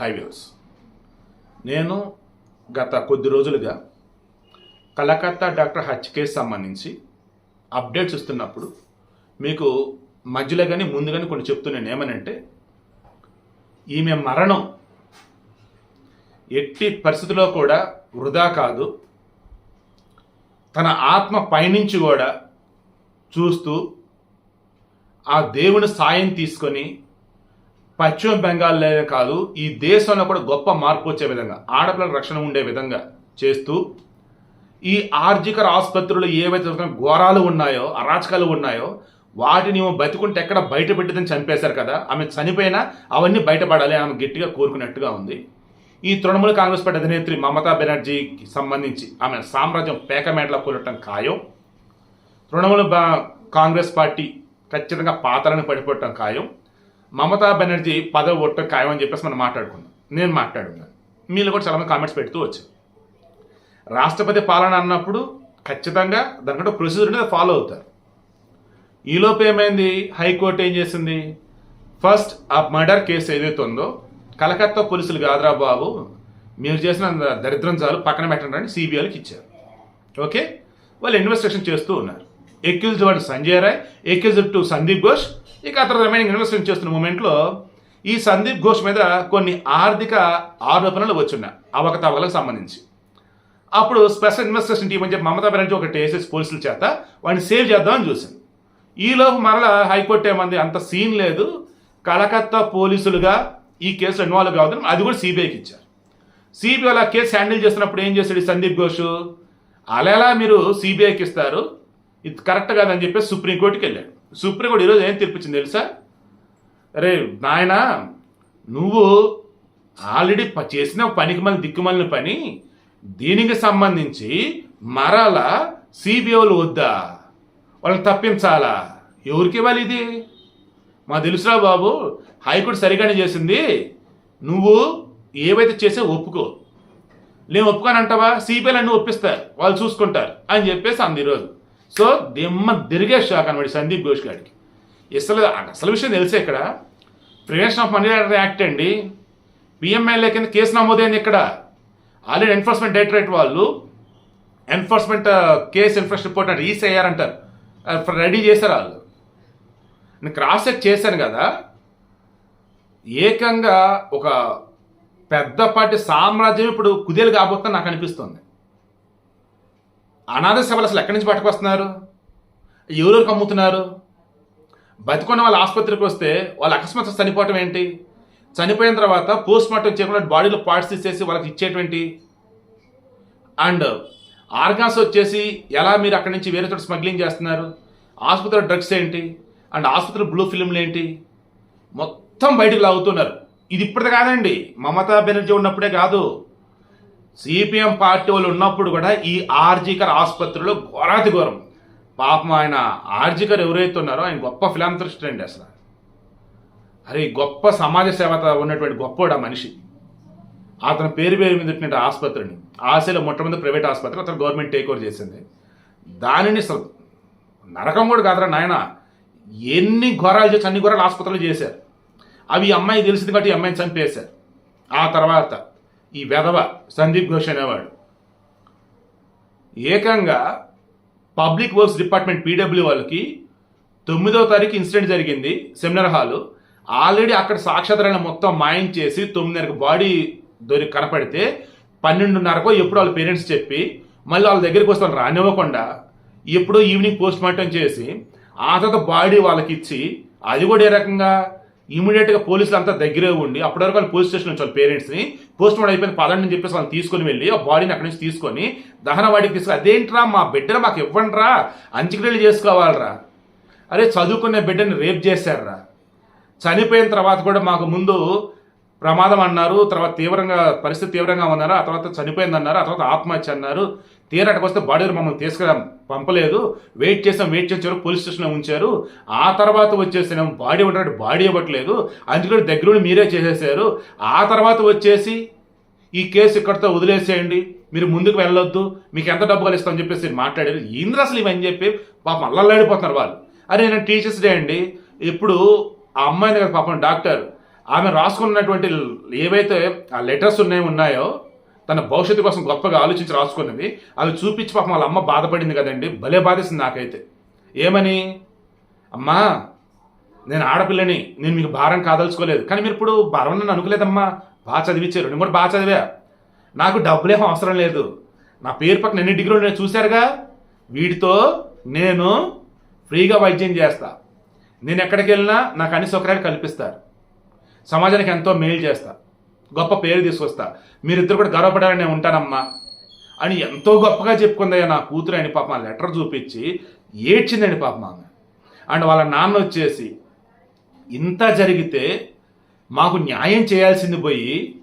Highways. నేను గత కొద్ది రోజులుగా కలకత్తా డాక్టర్ హచ్ కేసు సంబంధించి అప్డేట్స్ ఇస్తున్నప్పుడు మీకు మధ్యలో కానీ ముందు కానీ కొన్ని చెప్తున్నాను. ఏమనంటే ఈమె మరణం ఎట్టి పరిస్థితిలో కూడా వృధా కాదు. తన ఆత్మ పైనుంచి కూడా చూస్తూ ఆ దేవుని సాయం తీసుకొని పశ్చిమ బెంగాల్లో కాదు ఈ దేశంలో కూడా గొప్ప మార్పు వచ్చే విధంగా ఆడపిల్లల రక్షణ ఉండే విధంగా చేస్తూ ఈ ఆర్జికర్ ఆసుపత్రులు ఏవైతే ఘోరాలు ఉన్నాయో అరాచకాలు ఉన్నాయో వాటిని బతికుంటే ఎక్కడ బయట పెట్టదని చంపేశారు కదా ఆమె చనిపోయినా అవన్నీ బయటపడాలి ఆమె గట్టిగా కోరుకున్నట్టుగా ఉంది. ఈ తృణమూల కాంగ్రెస్ పార్టీ అధినేత్రి మమతా బెనర్జీకి సంబంధించి ఆమె సామ్రాజ్యం పేకమేటలా కూలటం ఖాయం. తృణమూల బా- కాంగ్రెస్ పార్టీ ఖచ్చితంగా పాతలను పడిపోవటం ఖాయం. మమతా బెనర్జీ పదవి ఒట్ట ఖాయం అని చెప్పేసి మనం మాట్లాడుకున్నాం నేను మాట్లాడుకున్నాను మీరు కూడా చాలామంది కామెంట్స్ పెడుతూ వచ్చారు. రాష్ట్రపతి పాలన అన్నప్పుడు ఖచ్చితంగా దానికంటే ప్రొసీజర్ అనేది ఫాలో అవుతారు. ఈలోపు ఏమైంది? హైకోర్టు ఏం చేసింది? ఫస్ట్ ఆ మర్డర్ కేసు ఏదైతే ఉందో కలకత్తా పోలీసులు కాదురా బాబు మీరు చేసిన దరిద్రం చాలు పక్కన పెట్టండి అని సిబిఐకి ఇచ్చారు. ఓకే వాళ్ళు ఇన్వెస్టిగేషన్ చేస్తూ ఉన్నారు. Accused one Sanjay Roy accused two Sandeep Ghosh. ఇక అతను రిమైనింగ్ ఇన్వెస్టిగేషన్ చేస్తున్న మూమెంట్లో ఈ సందీప్ ఘోష్ మీద కొన్ని ఆర్థిక ఆరోపణలు వచ్చున్నాయి అవకతవకలకు సంబంధించి. అప్పుడు స్పెషల్ ఇన్వెస్టిగేషన్ టీం అని చెప్పి మమతా బెనర్జీ ఒకటి టేసెస్ పోలీసుల చేత వాడిని సేవ్ చేద్దామని చూసింది ఈలోపు మరలా హైకోర్టు ఏమంది అంత సీన్ లేదు. కలకత్తా పోలీసులుగా ఈ కేసులో ఇన్వాల్వ్ కావద్దని అది కూడా సిబిఐకి ఇచ్చారు. సిబిఐ అలా కేసు హ్యాండిల్ చేస్తున్నప్పుడు ఏం చేశాడు సందీప్ ఘోష్? అలా ఎలా మీరు సిబిఐకి ఇస్తారు? ఇది కరెక్ట్ కాదని చెప్పేసి సుప్రీంకోర్టుకి వెళ్ళాడు సుప్రీంకోర్టు ఈరోజు ఏం తీర్పిచ్చింది తెలుసా? అరే నాయన నువ్వు ఆల్రెడీ చేసిన పనికి మళ్ళీ దిక్కుమల్ని పని దీనికి సంబంధించి మరల సిబిఐలు వద్దా? వాళ్ళని తప్పించాలా? ఎవరికి ఇవ్వాలి ఇది? మా తెలుసురా బాబు హైకోర్టు సరిగానే చేసింది. నువ్వు ఏవైతే చేసే ఒప్పుకో. నేను ఒప్పుకోనంటావా? సిబిఐలు అన్నీ ఒప్పిస్తారు. వాళ్ళు చూసుకుంటారు అని చెప్పేసి అంది ఈరోజు. సో దిమ్మ తిరిగే షాక్ అనమాట సందీప్ ఘోష్ గారికి. అసలు అసలు విషయం తెలిసే ఇక్కడ. Prevention of money laundering act అండి. పిఎంఎల్ఏ కింద కేసు నమోదైంది ఇక్కడ. ఆల్రెడీ ఎన్ఫోర్స్మెంట్ డైరెక్టరేట్ వాళ్ళు ఎన్ఫోర్స్మెంట్ కేసు ఎన్ఫోర్స్ రిపోర్ట్ అంటే రీస్ అయ్యారంటారు. రెడీ చేశారు వాళ్ళు. నేను క్రాస్ చెక్ చేశాను కదా. ఏకంగా ఒక పెద్ద పార్టీ సామ్రాజ్యం ఇప్పుడు కుదేలు కాబోతుందని నాకు అనిపిస్తుంది. అనాథ సభలు అసలు ఎక్కడి నుంచి పట్టుకొస్తున్నారు ఎవరెవరికి అమ్ముతున్నారు? బతికున్న వాళ్ళ ఆసుపత్రికి వస్తే వాళ్ళు అకస్మాత్ చనిపోవటం ఏంటి? చనిపోయిన తర్వాత పోస్ట్ మార్టం చేయకుండా బాడీలో పార్ట్స్ తీసేసి వాళ్ళకి ఇచ్చేటువంటి? అండ్ ఆర్గాన్స్ వచ్చేసి ఎలా మీరు అక్కడి నుంచి వేరే చోట స్మగ్లింగ్ చేస్తున్నారు? ఆసుపత్రిలో డ్రగ్స్ ఏంటి? అండ్ ఆసుపత్రి బ్లూ ఫిల్మ్లు ఏంటి? మొత్తం బయటకు లాగుతున్నారు. ఇది ఇప్పటిది కాదండి. మమతా బెనర్జీ ఉన్నప్పుడే కాదు. సిపిఎం పార్టీ వాళ్ళు ఉన్నప్పుడు కూడా ఈ ఆర్జికర్ ఆసుపత్రిలో ఘోరాతి ఘోరం. పాపం ఆయన ఆర్జికర్ ఎవరైతే ఉన్నారో ఆయన గొప్ప ఫిలాంథ్రిస్ట్ అండి అసలు. అరే గొప్ప సమాజ సేవత ఉన్నటువంటి గొప్ప ఆ మనిషి. అతని పేరు పేరు మీద ఉన్నటువంటి ఆసుపత్రిని. ఆశలో మొట్టమొదటి ప్రైవేట్ ఆసుపత్రి అతను గవర్నమెంట్ టేక్ ఓవర్ చేసింది. దానిని అసలు నరకం కూడా కాదురా నాయన. ఎన్ని ఘోరాలు చేసి అన్ని ఘోరాలు ఆసుపత్రులు చేశారు. అవి అమ్మాయి తెలిసింది కాబట్టి ఈ అమ్మాయిని చంపేశారు. ఆ తర్వాత ఈ వెధవ సందీప్ ఘోష్ అనేవాడు. ఏకంగా పబ్లిక్ వర్క్స్ డిపార్ట్మెంట్ పీడబ్ల్యూ వాళ్ళకి తొమ్మిదవ తారీఖు ఇన్సిడెంట్ జరిగింది సెమినార్ హాలు. ఆల్రెడీ అక్కడ సాక్షాత్రాలను మొత్తం మాయం చేసి తొమ్మిదిన్నరకు బాడీ దొరికి కనపడితే పన్నెండున్నరకో ఎప్పుడు వాళ్ళ పేరెంట్స్ చెప్పి మళ్ళీ వాళ్ళ దగ్గరికి వస్తే రానివ్వకుండా ఎప్పుడో ఈవినింగ్ పోస్ట్ మార్టం చేసి ఆ తర్వాత బాడీ వాళ్ళకి ఇచ్చి అది కూడా ఏ రకంగా ఇమీడియట్గా పోలీసులు అంతా దగ్గరే ఉండి అప్పటివరకు వాళ్ళు పోలీస్ స్టేషన్ నుంచి వాళ్ళ పేరెంట్స్ని పోస్ట్ మార్టం అయిపోయిన పదండి అని చెప్పేసి వాళ్ళని తీసుకొని వెళ్ళి ఆ బాడీని అక్కడి నుంచి తీసుకొని దహనవాడికి తీసుకొని అదేంట్రా మా బిడ్డను మాకు ఇవ్వండిరా అంచక్రియలు చేసుకోవాలరా. అరే చదువుకునే బిడ్డని రేప్ చేశారురా చనిపోయిన తర్వాత కూడా మాకు ముందు ప్రమాదం అన్నారు తర్వాత తీవ్రంగా పరిస్థితి తీవ్రంగా ఉన్నారు ఆ తర్వాత చనిపోయింది అన్నారు ఆ తర్వాత ఆత్మహత్య అన్నారు. తీరాటకు వస్తే బాడీ మమ్మల్ని తీసుకురా పంపలేదు. వెయిట్ చేసాం వెయిట్ చేసారు పోలీస్ స్టేషన్లో ఉంచారు. ఆ తర్వాత వచ్చేసి బాడీ ఉన్నట్టు బాడీ ఇవ్వట్లేదు. అందుకని దగ్గరుండి మీరే చేసేసారు. ఆ తర్వాత వచ్చేసి ఈ కేసు ఇక్కడితో వదిలేసేయండి. మీరు ముందుకు వెళ్ళొద్దు. మీకు ఎంత డబ్బు కలుస్తామని చెప్పేసి మాట్లాడారు. ఇంద్ర అసలు ఇవని చెప్పి పాపం అల్లల్లాడిపోతున్నారు వాళ్ళు. అరే నేను టీచర్స్ డే అండి. ఇప్పుడు ఆ అమ్మాయిని కదా పాపం డాక్టర్. ఆమె రాసుకున్నటువంటి ఏవైతే ఆ లెటర్స్ ఉన్నాయి ఉన్నాయో తన భవిష్యత్తు కోసం గొప్పగా ఆలోచించి రాసుకున్నవి అవి చూపించి పాపం వాళ్ళ అమ్మ బాధపడింది కదండి భలే బాధేసింది నాకైతే. ఏమని? అమ్మా నేను ఆడపిల్లని నేను మీకు భారం కాదలుచుకోలేదు. కానీ మీరు ఇప్పుడు భారం నన్ను అనుకోలేదమ్మా. బాగా చదివించారు నేను కూడా బాగా చదివా. నాకు డబ్బులేం అవసరం లేదు. నా పేరు పక్కన ఎన్ని డిగ్రీలు నేను చూశారుగా? వీటితో నేను ఫ్రీగా వైద్యం చేస్తా. నేను ఎక్కడికి వెళ్ళినా నాకు అన్ని సౌకర్యాలు కల్పిస్తారు. సమాజానికి ఎంతో మేలు చేస్తా. గొప్ప పేరు తీసుకొస్తా. మీరిద్దరు కూడా గర్వపడాలని నేను ఉంటానమ్మా. అని ఎంతో గొప్పగా చెప్పుకుందయ్యా నా కూతురు అని పాపం లెటర్ చూపించి ఏడ్చిందని పాపం ఆమె. అండ్ వాళ్ళ నాన్న వచ్చేసి ఇంత జరిగితే మాకు న్యాయం చేయాల్సింది పోయి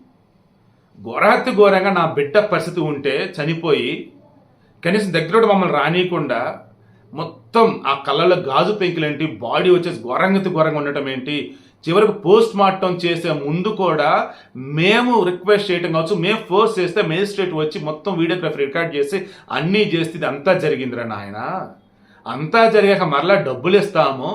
ఘోరాతి ఘోరంగా నా బిడ్డ పరిస్థితి ఉంటే చనిపోయి కనీసం దగ్గర మమ్మల్ని రానియకుండా మొత్తం ఆ కళ్ళలో గాజు పెంకులేంటి బాడీ వచ్చేసి ఘోరంగతి ఘోరంగా ఉండటం ఏంటి చివరికి పోస్ట్ మార్టం చేసే ముందు కూడా మేము రిక్వెస్ట్ చేయటం కావచ్చు మేము ఫోర్స్ చేస్తే మేజిస్ట్రేట్ వచ్చి మొత్తం వీడియోగ్రఫీ రికార్డ్ చేసి అన్నీ చేస్తే ఇది అంతా జరిగిందిరా నాయన. అంతా జరిగాక మరలా డబ్బులు ఇస్తాము.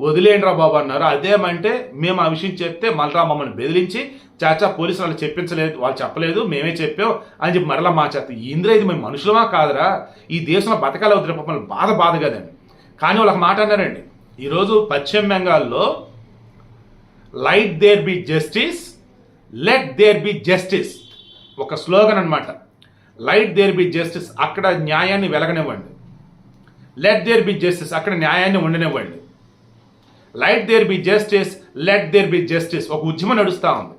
వదిలేండిరా బాబు అన్నారు. అదేమంటే మేము ఆ విషయం చెప్తే మళ్ళా మమ్మల్ని బెదిరించి చాచా పోలీసులు వాళ్ళు చెప్పించలేదు వాళ్ళు చెప్పలేదు మేమే చెప్పాం అని చెప్పి మరలా మా చేత ఇంద్ర ఇది మేము మనుషులమా కాదురా? ఈ దేశంలో బతకాల వదిలే మమ్మల్ని బాధ బాధ కదండి. కానీ వాళ్ళకి మాట అన్నారండి. ఈరోజు పశ్చిమ బెంగాల్లో light there be justice let there be justice. ఒక స్లోగన్ అన్నమాట. లైట్ దేర్ బి జస్టిస్ అక్కడ న్యాయాన్ని వెలగనివ్వండి. లెట్ దేర్ బి జస్టిస్ అక్కడ న్యాయాన్ని ఉండనివ్వండి light there be justice let there be justice. ఒక ఉద్యమం నడుస్తూ ఉంది.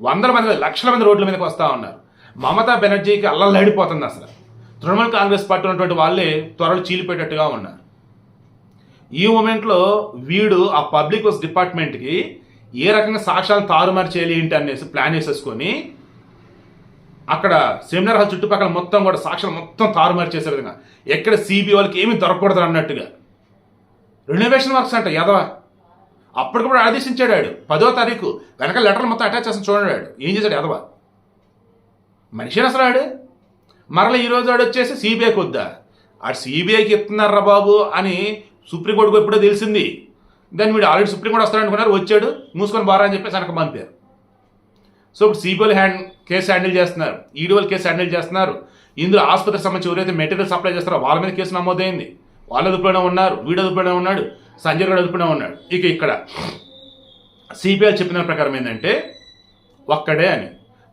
వందల మంది లక్షల మంది రోడ్ల మీదకి వస్తూ ఉన్నారు. మమతా బెనర్జీకి అల్లల్లాడిపోతుంది అసలు. తృణమూల్ కాంగ్రెస్ పార్టీ ఉన్నటువంటి వాళ్ళే త్వరలు చీలిపోయేటట్టుగా ఉన్నారు. ఈ మూమెంట్లో వీడు ఆ పబ్లిక్ వర్క్స్ డిపార్ట్మెంట్కి ఏ రకంగా సాక్ష్యాలను తారుమారు చేయాలి ఏంటి అనేసి ప్లాన్ వేసేసుకొని అక్కడ సెమినార్ హాల్ చుట్టుపక్కల మొత్తం కూడా సాక్ష్యాలు మొత్తం తారుమారు చేసే విధంగా. ఎక్కడ సిబిఐ వాళ్ళకి ఏమీ దొరకకూడదు అన్నట్టుగా. రెనోవేషన్ వర్క్స్ అంట యదవ. అప్పటికప్పుడు ఆదేశించాడు ఆడు. పదో తారీఖు. వెనక లెటర్ మొత్తం అటాచ్ చేసి చూడండి ఆడు. ఏం చేశాడు యదవ? మనిషిని అసలు ఆడు? మరల ఈరోజు ఆడు వచ్చేసి సిబిఐకి వద్దా? ఆడు సిబిఐకి ఇస్తున్నారా బాబు అని సుప్రీంకోర్టుకు ఎప్పుడో తెలిసింది. దాన్ని వీడు ఆల్రెడీ సుప్రీంకోర్టు వస్తాడు అనుకున్నారు వచ్చాడు మూసుకొని బారా అని చెప్పేసి వెనక పంపారు. సో ఇప్పుడు సిబిఐ హ్యాండ్ కేసు హ్యాండిల్ చేస్తున్నారు. ఈడీ కేసు హ్యాండిల్ చేస్తున్నారు. ఇందులో ఆసుపత్రికి సంబంధించి ఎవరైతే మెటీరియల్ సప్లై చేస్తారో వాళ్ళ మీద కేసు నమోదైంది. వాళ్ళ అదుపులోనే ఉన్నారు వీడు అదుపులోనే ఉన్నాడు సంజయ్ కూడా అదుపులోనే ఉన్నాడు. ఇక ఇక్కడ సిబిఐ చెప్పిన ప్రకారం ఏంటంటే ఒక్కడే అని.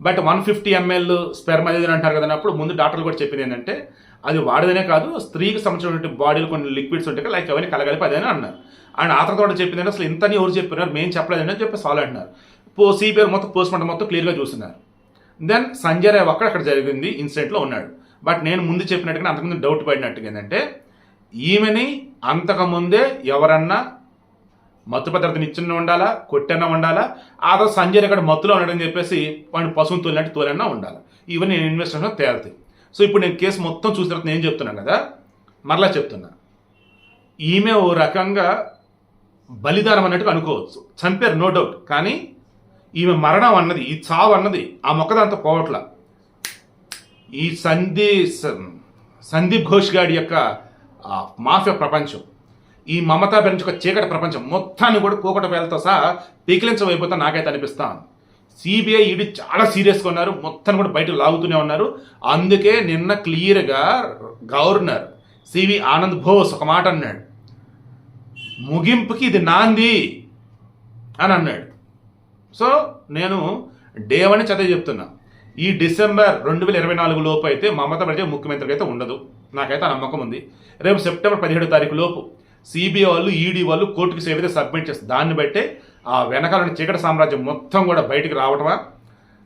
But one fifty ML sperm అనేది అంటారు కదా అప్పుడు ముందు డాక్టర్లు కూడా చెప్పింది ఏంటంటే అది వాడదనే కాదు స్త్రీకి సంబంధించినటువంటి బాడీలో కొన్ని లిక్విడ్స్ ఉంటాయి లైక్ అవన్నీ కలగలిపి అదే అన్నారు. అండ్ ఆ తర్వాత చెప్పింది అసలు ఇంతని ఎవరు చెప్పినారు మేము చెప్పలేదని అని చెప్పి సాల్వ్ అంటున్నారు. పో సిబిఐ మొత్తం పోస్ట్ మార్టం మొత్తం క్లియర్గా చూస్తున్నారు. దెన్ సంజయ్ రాయ్ ఒక్కడ అక్కడ జరిగింది ఇన్సిడెంట్లో ఉన్నాడు. బట్ నేను ముందు చెప్పినట్టుగా అంతకుముందు డౌట్ పడినట్టుగా ఏంటంటే ఈమెని అంతకుముందే ఎవరన్నా మత్తు పదార్థం ఇచ్చిన ఉండాలా కొట్టన్నా ఉండాలా ఆ తర్వాత సంజయ్ ఇక్కడ మత్తులో ఉన్నాడని చెప్పేసి వాడిని పశువుని తోలినట్టు తోలన్నా ఉండాలి. ఇవన్నీ నేను ఇన్వెస్టిగేషన్ తేలుతాయి సో ఇప్పుడు నేను కేసు మొత్తం చూసిన తర్వాత నేను చెప్తున్నాను కదా మరలా చెప్తున్నా. ఈమె ఓ రకంగా బలిదానం అన్నట్టుగా అనుకోవచ్చు. చంపారు నో డౌట్ కానీ ఈమె మరణం అన్నది ఈ చావు అన్నది ఆ మొక్కదంతా పోవట్ల. ఈ సంధి సందీప్ ఘోష్ గాడి యొక్క మాఫియా ప్రపంచం ఈ మమతా బెనర్జీ యొక్క చీకటి ప్రపంచం మొత్తాన్ని కూడా కూకట వేలతో సహా పికిలించబోతా నాకైతే అనిపిస్తాను సిబిఐ ఈడీ చాలా సీరియస్గా ఉన్నారు మొత్తం కూడా బయట లాగుతూనే ఉన్నారు. అందుకే నిన్న క్లియర్గా గవర్నర్ సివి ఆనంద్ బోస్ ఒక మాట అన్నాడు. ముగింపుకి ఇది నాంది అని అన్నాడు. సో నేను డే వన్ చదివి చెప్తున్నా. ఈ డిసెంబర్ రెండు వేల ఇరవై నాలుగు లోపు అయితే మమతా బెనర్జీ ముఖ్యమంత్రికి అయితే ఉండదు. నాకైతే ఆ నమ్మకం ఉంది. రేపు సెప్టెంబర్ పదిహేడు తారీఖు లోపు సిబిఐ వాళ్ళు ఈడీ వాళ్ళు కోర్టుకి సేవైతే సబ్మిట్ చేస్తారు. దాన్ని బట్టే ఆ వెనకాల చీకటి సామ్రాజ్యం మొత్తం కూడా బయటికి రావటమా?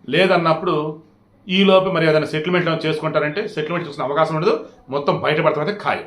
లేదన్నప్పుడు ఈ లోపు మరి ఏదైనా సెటిల్మెంట్ చేసుకుంటారంటే సెటిల్మెంట్ చూసిన అవకాశం ఉండదు. మొత్తం బయటపడతాం అయితే ఖాయం.